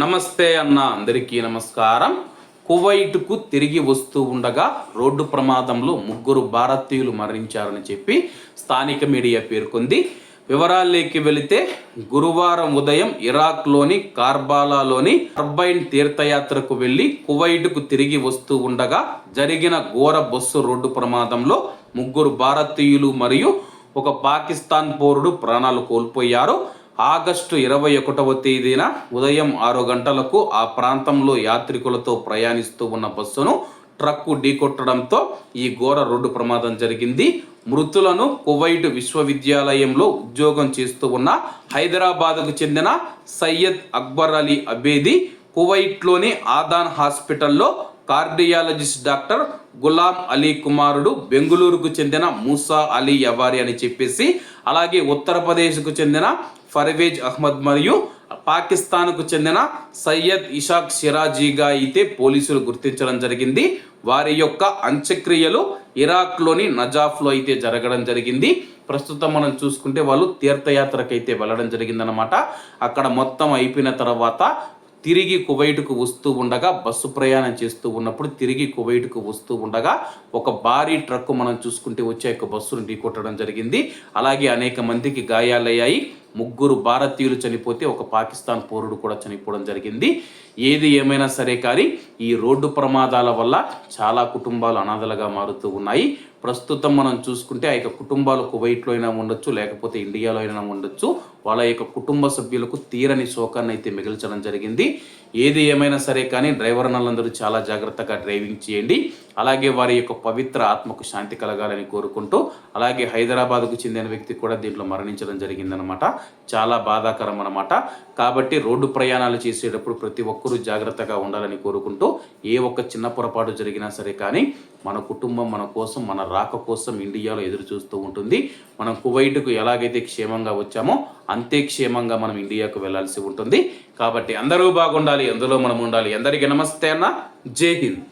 నమస్తే అన్న అందరికీ నమస్కారం. కువైట్కు తిరిగి వస్తూ ఉండగా రోడ్డు ప్రమాదంలో ముగ్గురు భారతీయులు మరణించారని చెప్పి స్థానిక మీడియా పేర్కొంది. వివరాల్లోకి వెళితే గురువారం ఉదయం ఇరాక్లోని కార్బాలాలోని అర్బైన్ తీర్థయాత్రకు వెళ్ళి కువైట్కు తిరిగి వస్తూ ఉండగా జరిగిన ఘోర బస్సు రోడ్డు ప్రమాదంలో ముగ్గురు భారతీయులు మరియు ఒక పాకిస్తాన్ పౌరుడు ప్రాణాలు కోల్పోయారు. ఆగస్టు ఇరవై ఒకటవ తేదీన ఉదయం ఆరు గంటలకు ఆ ప్రాంతంలో యాత్రికులతో ప్రయాణిస్తూ ఉన్న బస్సును ట్రక్కు ఢీకొట్టడంతో ఈ ఘోర రోడ్డు ప్రమాదం జరిగింది. మృతులను కువైట్ విశ్వవిద్యాలయంలో ఉద్యోగం చేస్తూ ఉన్న హైదరాబాద్కు చెందిన సయ్యద్ అక్బర్ అలీ అబేది కువైట్లోని ఆదాన్ హాస్పిటల్లో కార్డియాలజిస్ట్ డాక్టర్ గులాం అలీ కుమారుడు బెంగుళూరుకు చెందిన మూసా అలీ యవారి అని చెప్పేసి అలాగే ఉత్తరప్రదేశ్కు చెందిన ఫర్వేజ్ అహ్మద్ మరియు పాకిస్తాన్కు చెందిన సయ్యద్ ఇషాక్ సిరాజీగా అయితే పోలీసులు గుర్తించడం జరిగింది. వారి యొక్క అంత్యక్రియలు ఇరాక్లోని నజాఫ్లో అయితే జరగడం జరిగింది. ప్రస్తుతం మనం చూసుకుంటే వాళ్ళు తీర్థయాత్రకు అయితే వెళ్ళడం జరిగిందనమాట అక్కడ మొత్తం అయిపోయిన తర్వాత తిరిగి కువైట్కు వస్తూ ఉండగా బస్సు ప్రయాణం చేస్తూ ఉన్నప్పుడు తిరిగి కువైట్కు వస్తూ ఉండగా ఒక భారీ ట్రక్కు మనం చూసుకుంటే వచ్చే యొక్క బస్సును ఢీకొట్టడం జరిగింది. అలాగే అనేక మందికి గాయాలయ్యాయి. ముగ్గురు భారతీయులు చనిపోతే ఒక పాకిస్తాన్ పౌరుడు కూడా చనిపోవడం జరిగింది. ఏది ఏమైనా సరే కానీ ఈ రోడ్డు ప్రమాదాల వల్ల చాలా కుటుంబాలు అనాథలుగా మారుతూ ఉన్నాయి. ప్రస్తుతం మనం చూసుకుంటే ఆ యొక్క కుటుంబాలు కువైట్లో అయినా ఉండొచ్చు లేకపోతే ఇండియాలో అయినా ఉండొచ్చు. వాళ్ళ యొక్క కుటుంబ సభ్యులకు తీరని శోకాన్ని అయితే మిగిల్చడం జరిగింది. ఏది ఏమైనా సరే కానీ డ్రైవర్ అన్నలందరూ చాలా జాగ్రత్తగా డ్రైవింగ్ చేయండి. అలాగే వారి యొక్క పవిత్ర ఆత్మకు శాంతి కలగాలని కోరుకుంటూ అలాగే హైదరాబాద్కు చెందిన వ్యక్తి కూడా దీంట్లో మరణించడం జరిగిందనమాట చాలా బాధాకరం అనమాట కాబట్టి రోడ్డు ప్రయాణాలు చేసేటప్పుడు ప్రతి ఒక్కరూ జాగ్రత్తగా ఉండాలని కోరుకుంటూ ఏ ఒక్క చిన్న పొరపాటు జరిగినా సరే కానీ మన కుటుంబం మన కోసం మన రాక కోసం ఇండియాలో ఎదురు చూస్తూ ఉంటుంది. మనం కువైట్కు ఎలాగైతే క్షేమంగా వచ్చామో అంతే క్షేమంగా మనం ఇండియాకు వెళ్ళాల్సి ఉంటుంది. కాబట్టి అందరూ బాగుండాలి అందులో మనం ఉండాలి. అందరికీ నమస్తే అన్న. జై హింద్.